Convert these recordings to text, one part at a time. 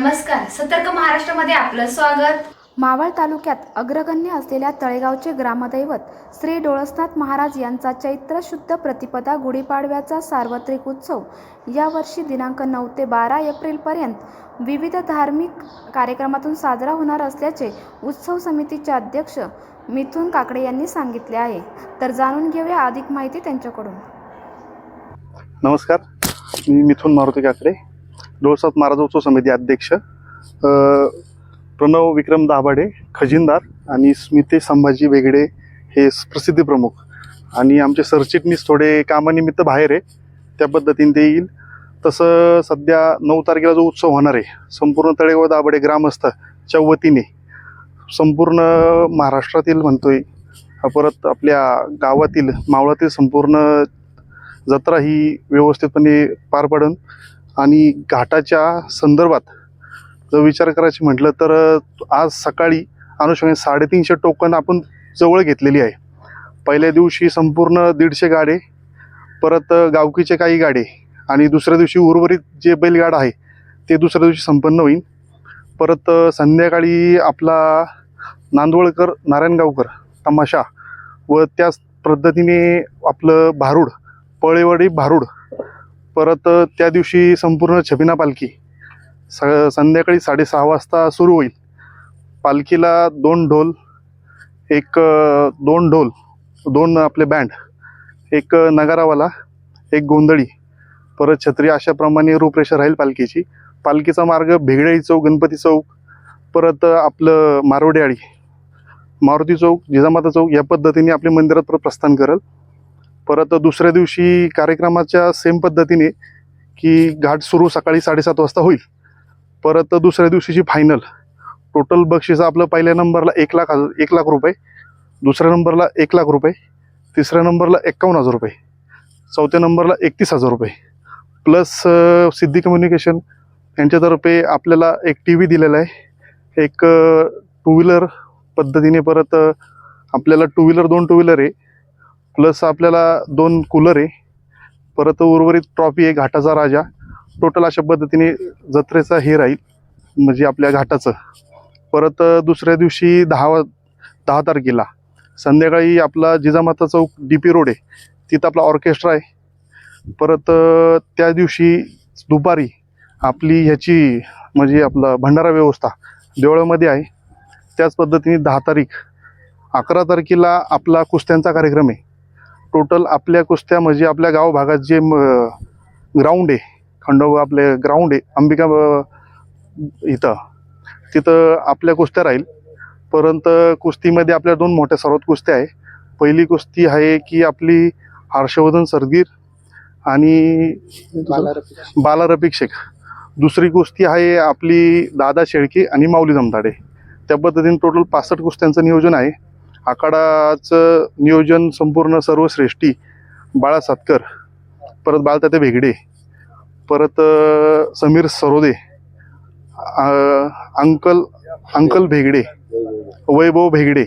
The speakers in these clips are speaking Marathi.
नमस्कार सतर्क महाराष्ट्रामध्ये आपलं स्वागत. मावळ तालुक्यात अग्रगण्य असलेल्या तळेगावचे ग्रामदैवत श्री डोळसनाथ महाराज यांचा चैत्र शुद्ध प्रतिपदा गुढीपाडव्याचा सार्वत्रिक उत्सव यावर्षी दिनांक नऊ ते बारा एप्रिलपर्यंत विविध धार्मिक कार्यक्रमातून साजरा होणार असल्याचे उत्सव समितीचे अध्यक्ष मिथुन काकडे यांनी सांगितले आहे. तर जाणून घेऊया अधिक माहिती त्यांच्याकडून. नमस्कार मी मिथुन मारुती काकडे. डोळसात महाराज उत्सव समिती अध्यक्ष प्रणव विक्रम दाभाडे खजिनदार आणि स्मिते संभाजी वेगडे हे प्रसिद्धी प्रमुख. आणि आमचे सरचिटणीस थोडे कामानिमित्त बाहेर आहे त्या पद्धतीने ते येईल. तसं सध्या नऊ तारखेला जो उत्सव होणार आहे संपूर्ण तळेगाव दाभाडे ग्रामस्थच्या वतीने संपूर्ण महाराष्ट्रातील म्हणतोय परत आपल्या गावातील मावळातील संपूर्ण जत्रा ही व्यवस्थितपणे पार पडून आणि घाटाच्या संदर्भात जर विचार करायचं म्हटलं तर आज सकाळी अनुषंगाने साडेतीनशे टोकन आपण जवळ घेतलेली आहे. पहिल्या दिवशी संपूर्ण दीडशे गाडे परत गावकीचे काही गाडे आणि दुसऱ्या दिवशी उर्वरित जे बैलगाडा आहे ते दुसऱ्या दिवशी संपन्न होईल. परत संध्याकाळी आपला नांदवळकर नारायणगावकर तमाशा व त्याच पद्धतीने आपलं भारूड पळेवाडी भारूड परत त्या दिवशी संपूर्ण छबिना पालखी स संध्याकाळी साडेसहा वाजता सुरू होईल. पालखीला दोन ढोल एक दोन ढोल दोन आपले बँड एक नगारावाला एक गोंधळी परत छत्री अशाप्रमाणे रूपरेषा राहील पालखीची. पालखीचा मार्ग भेगडाई चौक गणपती चौक परत आपलं मारोडेआळी मारुती चौक जिजामाता चौक या पद्धतीने आपल्या मंदिरात प्र- प्रस्थान करेल. परत दुसऱ्या दिवशी कार्यक्रमाच्या सेम पद्धतीने की घाट सुरू सकाळी साडेसात वाजता होईल. परत दुसऱ्या दिवशीची फायनल टोटल बक्षीस आपलं पहिल्या नंबरला एक लाख हजार- एक लाख रुपये. दुसऱ्या नंबरला एक लाख रुपये. तिसऱ्या नंबरला एक्कावन्न हजार रुपये. चौथ्या नंबरला एकतीस हजार रुपये. प्लस सिद्धी कम्युनिकेशन यांच्यातर्फे आपल्याला एक टी व्ही दिलेला आहे. एक टू व्हीलर पद्धतीने परत आपल्याला टू व्हीलर दोन टू व्हीलर आहे. प्लस आपल्याला दोन कूलर आहे. परत उर्वरित ट्रॉफी आहे घाटाचा राजा. टोटल अशा पद्धतीने जत्रेचा हे राहील म्हणजे आपल्या घाटाचं. परत दुसऱ्या दिवशी दहा दहा तारखेला संध्याकाळी आपला Jijamata Chowk D P road आहे. तिथं आपला ऑर्केस्ट्रा आहे. परत त्या दिवशी दुपारी आपली ह्याची म्हणजे आपलं भंडारा व्यवस्था देवळामध्ये आहे. त्याच पद्धतीने दहा तारीख अकरा तारखेला आपला कुस्त्यांचा कार्यक्रम आहे. टोटल आपल्या कुस्त्या म्हणजे आपल्या गाव भागात जे ग्राउंड आहे खंडोबा आपले ग्राउंड आहे अंबिका इथं तिथं आपल्या कुस्त्या राहील. परंतु कुस्तीमध्ये आपल्या दोन मोठ्या सर्वात कुस्त्या आहे. पहिली कुस्ती आहे की आपली हर्षवर्धन सरगीर आणि बाला रफिक शेख. दुसरी कुस्ती आहे आपली दादा शेळके आणि माऊली जमताडे त्या पद्धतीने टोटल पासष्ट कुस्त्यांचं नियोजन आहे. आखाडाचं नियोजन संपूर्ण सर्वश्रेष्ठी बाळा सातकर परत बाळताते भेगडे परत समीर सरोदे अंकल अंकल भेगडे वैभव भेगडे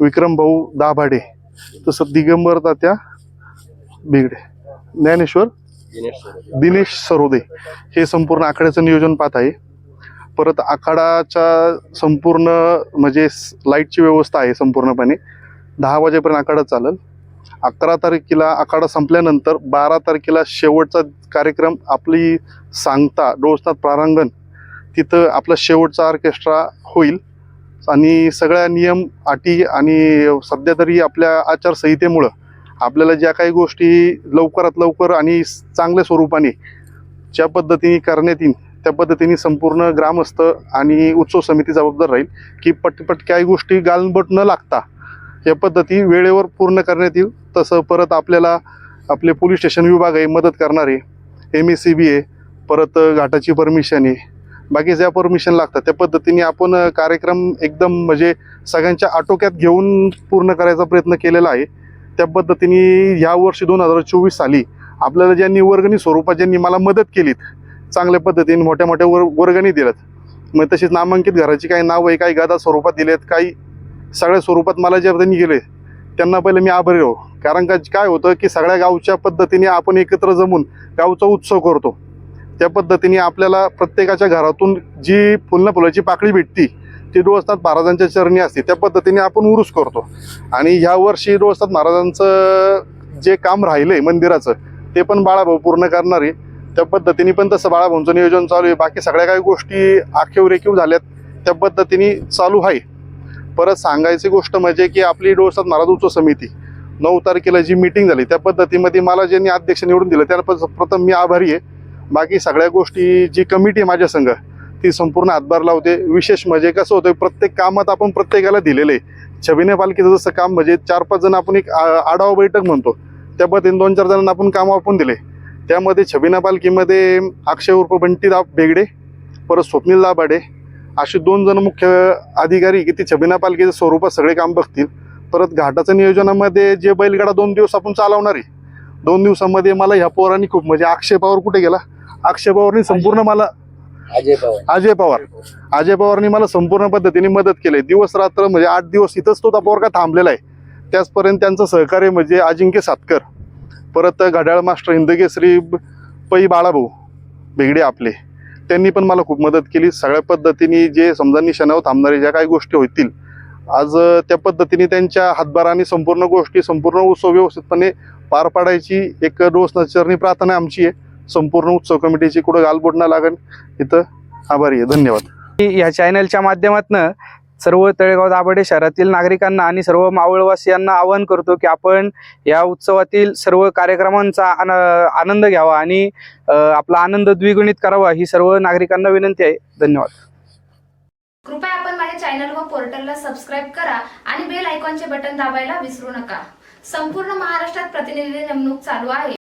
विक्रम भाऊ दाभाडे तसं दिगंबर तात्या भेगडे ज्ञानेश्वर दिनेश सरोदे. हे संपूर्ण आखाड्याचं नियोजन पाहत आहे. परत आखाडाच्या संपूर्ण म्हणजे लाईटची व्यवस्था आहे संपूर्णपणे. दहा वाजेपर्यंत आखाडा चालेल. अकरा तारखेला आखाडा संपल्यानंतर बारा तारखेला शेवटचा कार्यक्रम आपली सांगता डोळसनाथ प्रारंगण तिथं आपला शेवटचा ऑर्केस्ट्रा होईल. आणि सगळ्या नियम अटी आणि सध्या तरी आपल्या आचारसंहितेमुळं आपल्याला ज्या काही गोष्टी लवकरात लवकर आणि चांगल्या स्वरूपाने ज्या पद्धतीने करण्यात येईल त्या पद्धतीने संपूर्ण ग्रामस्थ आणि उत्सव समिती जबाबदार राहील की पटपट काही गोष्टी गालबट न लागता या पद्धती वेळेवर पूर्ण करण्यात येईल. तसं परत आपल्याला आपले पोलीस स्टेशन विभाग आहे मदत करणारे एम एस सी बी आहे परत घाटाची परमिशन आहे. बाकी ज्या परमिशन लागतात त्या पद्धतीने आपण कार्यक्रम एकदम म्हणजे सगळ्यांच्या आटोक्यात घेऊन पूर्ण करायचा प्रयत्न केलेला आहे. त्या पद्धतीने ह्या वर्षी दोन हजार चोवीस साली आपल्याला ज्यांनी वर्गणी स्वरूपात ज्यांनी मला मदत केलीत चांगल्या पद्धतीने मोठ्या मोठ्या वर वर्गणी दिल्यात. मग तशीच नामांकित घराची काही नावं आहे काही गादा स्वरूपात दिलेत काही सगळ्या स्वरूपात मला जे त्यांनी गेले त्यांना पहिले मी आभारी राहू. कारण का काय होतं की सगळ्या गावच्या पद्धतीने आपण एकत्र जमून गावचा उत्सव करतो. त्या पद्धतीने आपल्याला प्रत्येकाच्या घरातून जी फुलना फुलाची पाकळी भेटती ती डोळसनाथ महाराजांच्या चरणी असते. त्या पद्धतीने आपण उरुस करतो. आणि ह्या वर्षी डोळसनाथ महाराजांचं जे काम राहिलंय मंदिराचं ते पण बाळाभाऊ पूर्ण करणारे. त्या पद्धतीने पण तसं बाळाभाऊंचं नियोजन चालू आहे. बाकी सगळ्या काही गोष्टी आखीव रेखीव झाल्यात. त्या पद्धतीने चालू आहे. परत सांगायची गोष्ट म्हणजे की आपली डोळसात महाराज उत्सव समिती नऊ तारखेला जी मीटिंग झाली त्या पद्धतीमध्ये मला ज्यांनी अध्यक्ष निवडून दिलं त्या प्रथम मी आभारी आहे. बाकी सगळ्या गोष्टी जी कमिटी आहे माझ्या संघ ती संपूर्ण हातभार लावते. विशेष म्हणजे कसं होतं प्रत्येक कामात आपण प्रत्येकाला दिलेलं आहे. छबिने पालखीचं जसं काम म्हणजे चार पाच जण आपण एक आ- आढावा बैठक म्हणतो. त्या पद्धतीने दोन चार जणांना आपण कामं आपण दिले. त्यामध्ये छबिना पालखीमध्ये अक्षय उर्फ बंटी दाब बेगडे परत स्वप्नील दाभाडे असे दोन जण मुख्य अधिकारी की ते छबिना पालखीच्या स्वरूपात सगळे काम बघतील. परत घाटाचं नियोजनामध्ये जे बैलगाडा दोन दिवस आपण चालवणार आहे दोन दिवसामध्ये मला ह्या पोरांनी खूप म्हणजे अक्षय पवार कुठे गेला? अक्षय पवारनी संपूर्ण मला अजय पवार. अजय पवार. अजय पवारनी मला संपूर्ण पद्धतीने मदत केली दिवस रात्र म्हणजे आठ दिवस इथंच तो पोरगा थांबलेला आहे. त्याचपर्यंत त्यांचं सहकार्य म्हणजे अजिंक्य सातकर. परत घड्याळ मास्टर हिंदकेसरी पै बाळाभाऊ बेगडे आपले. त्यांनी पण मला खूप मदत केली. सगळ्या पद्धतीने जे समजा निशाणावर थांबणारे ज्या काही गोष्टी होतील आज त्या पद्धतीने त्यांच्या हातभाराने संपूर्ण गोष्टी संपूर्ण उत्सव व्यवस्थितपणे पार पाडायची एक रोज नचरणी प्रार्थना आमची आहे. संपूर्ण उत्सव कमिटीची कुठं गालबोट न लागेल इथं आभारी आहे. धन्यवाद. या चॅनलच्या माध्यमातून सर्व तळेगाव दाभाडे शहरातील नागरिकांना आणि सर्व मावळवासियांना आवाहन करतो की आपण या उत्सवातील सर्व कार्यक्रमांचा आनंद घ्यावा आणि आपला आनंद द्विगुणित करावा ही सर्व नागरिकांना विनंती आहे. धन्यवाद. कृपया आपण माझ्या चॅनल व पोर्टलला सबस्क्राईब करा आणि बेल आयकॉनचे बटन दाबायला विसरू नका. संपूर्ण महाराष्ट्रात प्रतिनिधी नेमणूक चालू आहे.